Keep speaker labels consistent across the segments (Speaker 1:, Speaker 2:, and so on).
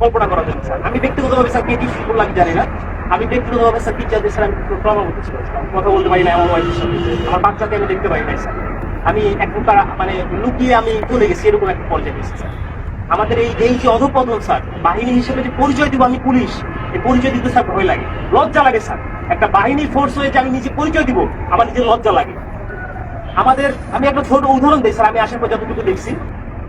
Speaker 1: কল্পনা করার জন্য স্যার। আমি ব্যক্তিগতভাবে, স্যার পেটি শুরু করলাম জানি না। আমি ব্যক্তিগতভাবে, স্যার, টিচারদের, স্যার, আমি প্রমাণ করতে ছিল কথা বলতে পারি না এমন ওয়াইফের সাথে আমার বাচ্চাকে আমি দেখতে পারি নাই স্যার। আমি এক প্রকার মানে লুকিয়ে আমি চলে গেছি, এরকম একটা পর্যায়ে গেছি, স্যার। আমাদের এই এই যে অধপতন, স্যার, বাহিনী হিসেবে যে পরিচয় দিব আমি পুলিশ, এই পরিচয় দিতে, স্যার, ভয় লাগে। লজ্জা লাগে, স্যার। একটা বাহিনী ফোর্স হয়ে যে আমি নিজে পরিচয় দিব, আমার নিজের লজ্জা লাগে। আমাদের, আমি একটা ছোট উদাহরণ দিই, স্যার, আমি আসার পর যতটুকু দেখছি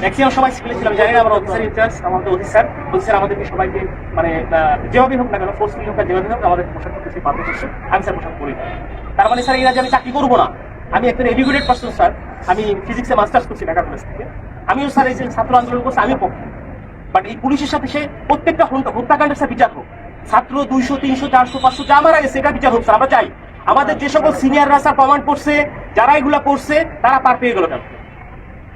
Speaker 1: ম্যাক্সিমাম সবাই সিভিলে ছিলাম জানি না, আমরা অফিসার ইনচার্জ আমাদের অফিসার অফিসার সবাইকে মানে হোক না কেন ফোর্সফুলি হোক আর যেভাবে হোক, আমাদের পোশাক বাধ্য করছে আমি স্যার পোশাক করি না। তার মানে স্যার এরা যে আমি চাকরি করব না। আমি একটা এডুকেটেড পার্সন স্যার। আমি ফিজিক্সে মাস্টার্স করছি ঢাকা কলেজ থেকে। আমিও স্যার এই যে ছাত্র আন্দোলন করছি আমি পক্ষে। বাট এই পুলিশের সাথে সে প্রত্যেকটা হত্যা- হত্যাকাণ্ডের স্যার বিচার হোক। ছাত্র দুইশো, তিনশো, চারশো, পাঁচশো, যা মারা গেছে, এটা বিচার হোক, স্যার, আমরা চাই। আমাদের যে সকল সিনিয়ররা স্যার প্রমাণ করছে, যারা এগুলা করছে, তারা পার পেয়ে গেল কেন?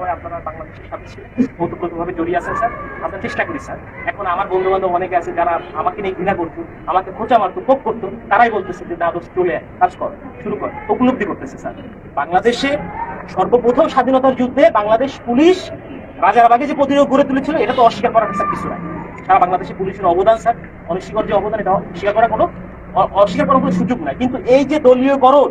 Speaker 1: সবসময় আপনারা বাংলাদেশের সাথে জড়িয়ে আছেন, স্যার। আমরা চেষ্টা করি, স্যার। এখন আমার বন্ধু বান্ধব অনেকে আছে যারা আমাকে নিয়ে ঘৃণা করতো, আমাকে খোঁচা মারতো করতো, তারাই বলতেছে যে চলে কাজ কর, শুরু কর। উপলব্ধি করতেছে, স্যার। বাংলাদেশে সর্বপ্রথম স্বাধীনতার যুদ্ধে বাংলাদেশ পুলিশ রাজারবাগে যে প্রতিরোধ গড়ে তুলেছিল, এটা তো অস্বীকার করার স্যার কিছু নাই। সারা বাংলাদেশে পুলিশের অবদান, স্যার অনস্বীকার যে অবদান, এটা অস্বীকার করার কোনো অস্বীকার করার কোনো সুযোগ নাই। কিন্তু এই যে দলীয় দলীয়করণ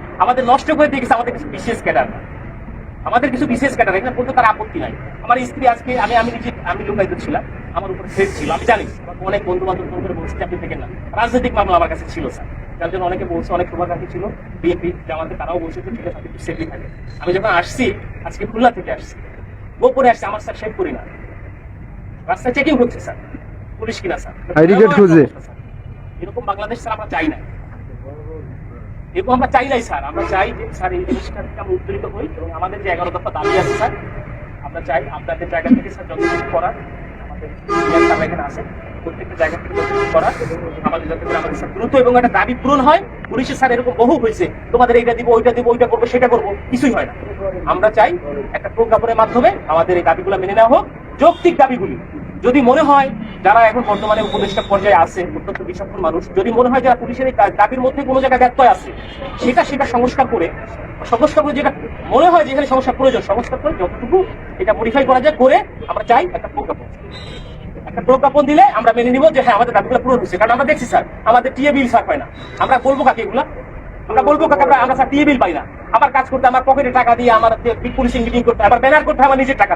Speaker 1: আমাদের নষ্ট করে দিয়ে গেছে আমাদের কিছু বিশেষ ক্যাডার। আমাদের কিছু বিশেষ ক্যাডার এখানে বলতে তার আপত্তি নাই। আমার স্ত্রী আজকে আমি আমি নিজে আমি লোকায়িত ছিলাম। আমার উপর থ্রেট ছিল। আমি জানি আমাকে অনেক বন্ধু বান্ধব ফোন করে বলছে আপনি থেকে না। রাজনৈতিক মামলা আমার কাছে ছিল স্যার। যার জন্য অনেকে বলছে অনেক শুভাকাঙ্ক্ষী ছিল। বিএনপি জামাতে তারাও বলছে ঠিক আছে আপনি সেফলি থাকে। আমি যখন আসছি আজকে খুলনা থেকে আসছি। গোপনে আসছি আমার স্যার সেভ করি না। রাস্তায় চেকিং হচ্ছে স্যার। পুলিশ কিনা স্যার। এরকম বাংলাদেশ স্যার আমরা চাই না এবং আমরা চাই নাই স্যার। আমরা চাই যে, স্যার, এই জিনিসটা আমরা উত্তরিত হই এবং আমাদের যে এগারো দফা দাবি আছে, স্যার, আমরা চাই আপনাদের জায়গা থেকে, স্যার, যতটুকু করার আমাদের এখানে আছে, প্রত্যেকটা জায়গা থেকে যতটুকু করার আমাদের যাতে করে আমাদের, স্যার, দ্রুত এবং একটা দাবি পূরণ হয়। পুলিশের স্যার, এরকম বহু হয়েছে, তোমাদের এইটা দিব, ওইটা দিব, ওইটা করব, সেটা করব, কিছুই হয় না। আমরা চাই একটা প্রজ্ঞাপনের মাধ্যমে আমাদের এই দাবিগুলো মেনে নেওয়া হোক। যৌক্তিক দাবিগুলি, যদি মনে হয় যারা এখন বর্তমানে উপদেষ্টা পর্যায়ে আছে, অত্যন্ত বিচক্ষণ মানুষ, যদি মনে হয় যারা পুলিশের এই দাবির মধ্যে কোনো জায়গায় ব্যত্যয় আছে, সেটা সেটা সংস্কার করে সংস্কার করে যেটা মনে হয় যেখানে সমস্যা প্রয়োজন, সংস্কার করে যতটুকু এটা মডিফাই করা যায় করে আমরা চাই একটা প্রজ্ঞাপন। একটা প্রজ্ঞাপন দিলে আমরা মেনে নিব যে হ্যাঁ আমাদের দাবিগুলো পূরণ হচ্ছে কারণ আমরা দেখছি, স্যার, আমাদের টিএ বিল, স্যার, হয় না। আমরা বলব কাকে এগুলা? আমরা বলব কাকে? আমরা আমরা স্যার টিএ বিল পাই না। আমার কাজ করতে আমার পকেটে টাকা দিয়ে আমার পুলিশিং মিটিং করতে আবার ব্যানার করতে আমার নিজের টাকা।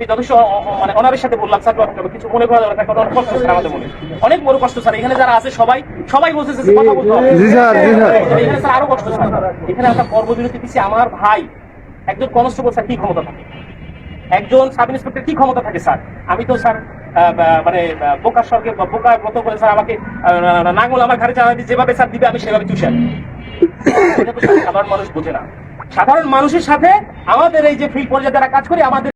Speaker 1: আমি যথেষ্ট মানে অনারের সাথে বললাম স্যার কিছু মনে করা যাবে অনেক কষ্ট স্যার আমাদের মনে। অনেক বড় কষ্ট স্যার এখানে যারা আছে সবাই সবাই কথা বলতে হবে। এখানে স্যার আরও কষ্ট স্যার। এখানে আমরা কর্মবিরতি দিচ্ছি আমার ভাই একজন কনস্টেবল স্যার কি ক্ষমতা থাকে? একজন সাব ইন্সপেক্টর কি ক্ষমতা থাকে স্যার? আমি তো স্যার মানে বোকার স্বর্গে মতো করে স্যার আমাকে নাঙ্গল আমার ঘাড়ে চালাতে যেভাবে স্যার দিবে আমি সেভাবে চুষে আনি। এটা তো স্যার সাধারণ মানুষ বোঝে না। সাধারণ মানুষের সাথে আমাদের এই যে ফিল্ড পর্যায়ে যারা কাজ করি আমাদের